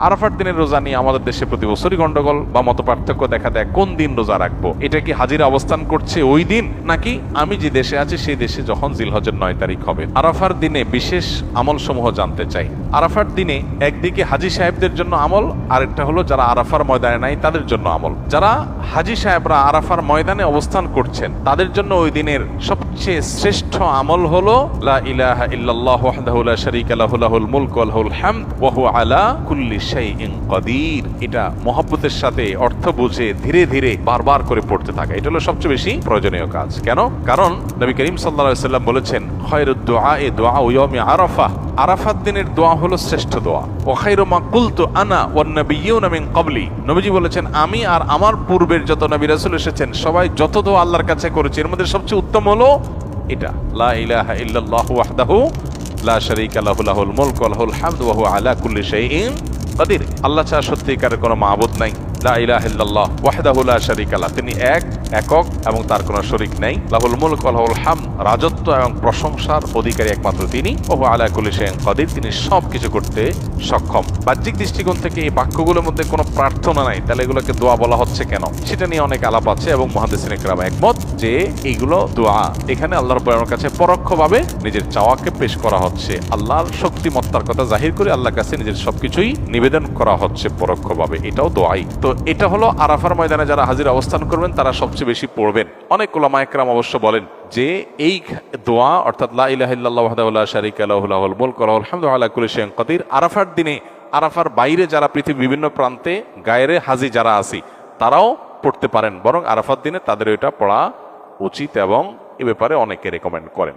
আরাফার দিনের রোজা নিয়ে আমাদের দেশে প্রতি বছরই গন্ডগোল বা মত পার্থক্য দেখা দেয়। কোন দিন রোজা রাখব? এটা কি হাজির অবস্থান করছে ওই দিন? নাকি আমি যে দেশে আছি, সেই দেশে যখন জিলহজের নয় তারিখ হবে। আরাফার দিনে বিশেষ আমল সমূহ জানতে চাই। আরাফার দিনে একদিকে হাজি সাহেবদের জন্য আমল, আরেকটা হলো যারা আরাফার ময়দানে নাই, তাদের জন্য আমল। যারা হাজি সাহেবরা আরাফার ময়দানে অবস্থান করছেন। তাদের জন্য ওই দিনের সবচেয়ে শ্রেষ্ঠ আমল হলো, লা ইলাহা আলা এটা মহব্বতের সাথে অর্থ বুঝে ধীরে ধীরে বারবার করে পড়তে থাকা। এটা হলো সবচেয়ে বেশি প্রয়োজনীয় কাজ। কেন? কারণ নবী করিম আলাইহি সাল্লাম বলেছেন খায়রুদ দুআ এ ইয়াউমি আরাফা আরাফাত দিনের দোয়া হলো শ্রেষ্ঠ দোয়া। ও খায়রু মা কুলতু আনা ওয়ান নাবিয়্যুনা মিন ক্বাবলি। নবীজি বলেছেন, আমি আর আমার পূর্বের যত নবী রাসূল এসেছেন, সবাই যত দোয়া আল্লাহর কাছে করেছে, এর মধ্যে সবচেয়ে উত্তম হলো এটা। লা ইলাহা ইল্লাল্লাহু ওয়াহদাহু লা শারীকা লাহু, লাহুল মুলকু ওয়া লাহুল হামদু ওয়া হুয়া আলা কুল্লি শাইইন কাদির। আল্লাহ ছাড়া সত্যিকারের কোনো মাহবুদ নাই। লা ইলাহা ইল্লাল্লাহ, ওয়াহদাহু লা শারীকা লাহ। তিনি এক, একক এবং তার কোনো শরীক নাই। লাহুল মুলক ওয়া লাহুল হাম রাজত্ব এবং প্রশংসার অধিকারী একমাত্র তিনি। ও হুয়া আলা কুল্লি শাইইন কাদির, তিনি সব কিছু করতে সক্ষম। বাহ্যিক দৃষ্টিকোণ থেকে এই বাক্যগুলোর মধ্যে কোনো প্রার্থনা নাই। তাহলে এগুলোকে দোয়া বলা হচ্ছে কেন? সেটা নিয়ে অনেক আলাপ আছে এবং মহাদেসিন একরাম একমত যে এইগুলো দোয়া। এখানে আল্লাহর বয়ানের কাছে পরোক্ষভাবে নিজের চাওয়াকে পেশ করা হচ্ছে। আল্লাহর শক্তিমত্তার কথা জাহির করে আল্লাহর কাছে নিজের সবকিছুই নিবেদন করা হচ্ছে পরোক্ষভাবে। এটাও দোয়াই। তো এটা হলো আরাফার ময়দানে যারা হাজির অবস্থান করবেন, তারা সবচেয়ে বেশি পড়বেন। অনেক ওলামা একরাম অবশ্য বলেন যে এই দোয়া, অর্থাৎ লা ইলাহা ইল্লাল্লাহু ওয়াহদাহু লা শারীকা লাহু, লাহুল মুলকু ওয়া লাহুল হামদু আরাফার দিনে, আরাফার বাইরে যারা পৃথিবীর বিভিন্ন প্রান্তে গায়েরে হাজি যারা আছি, তারাও পড়তে পারেন। বরং আরাফার দিনে তাদের এটা পড়া উচিত এবং এ ব্যাপারে অনেকে রেকমেন্ড করেন।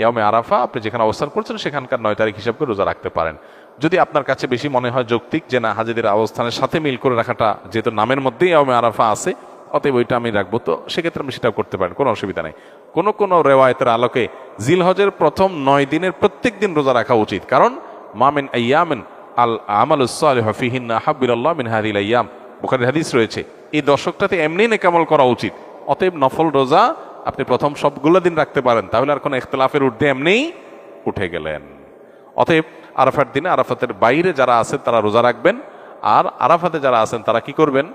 ইয়মে আরাফা আপনি যেখানে অবস্থান করছেন সেখানকার নয় তারিখ হিসাব করে রোজা রাখতে পারেন। যদি আপনার কাছে বেশি মনে হয় যৌক্তিক যে না, হাজিদের অবস্থানের সাথে মিল করে রাখাটা যেহেতু নামের মধ্যেই ইয়ামে আরাফা আছে, অতএব ওইটা আমি রাখব। তো সেক্ষেত্রে আমি সেটাও করতে পারেন, কোনো অসুবিধা নেই। কোনো কোনো রেওয়ায়তের আলোকে জিলহজের প্রথম নয় দিনের প্রত্যেক দিন রোজা রাখা উচিত। কারণ মামিন আয়ামিন আল আমাল হাফিহিন হাবিল্লাহ মিন হাদিল আয়াম বুখারের হাদিস রয়েছে, এই দশকটাতে এমনি নেকামল করা উচিত। অতএব নফল রোজা আপনি প্রথম সবগুলো দিন রাখতে পারেন, তাহলে আর কোনো ইখতলাফের ঊর্ধ্বে এমনিই উঠে গেলেন। অতএব আরাফার দিনে আরাফাতের বাইরে যারা আছেন তারা রোজা রাখবেন, আর আরাফাতে যারা আছেন তারা কি করবেন?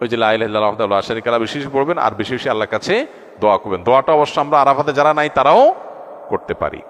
ওই যে লাইল্লাহ আশারিকালা বেশি বেশি পড়বেন, আর বেশি বেশি আল্লাহর কাছে দোয়া করবেন। দোয়াটা অবশ্য আমরা আরাফাতে যারা নাই তারাও করতে পারি।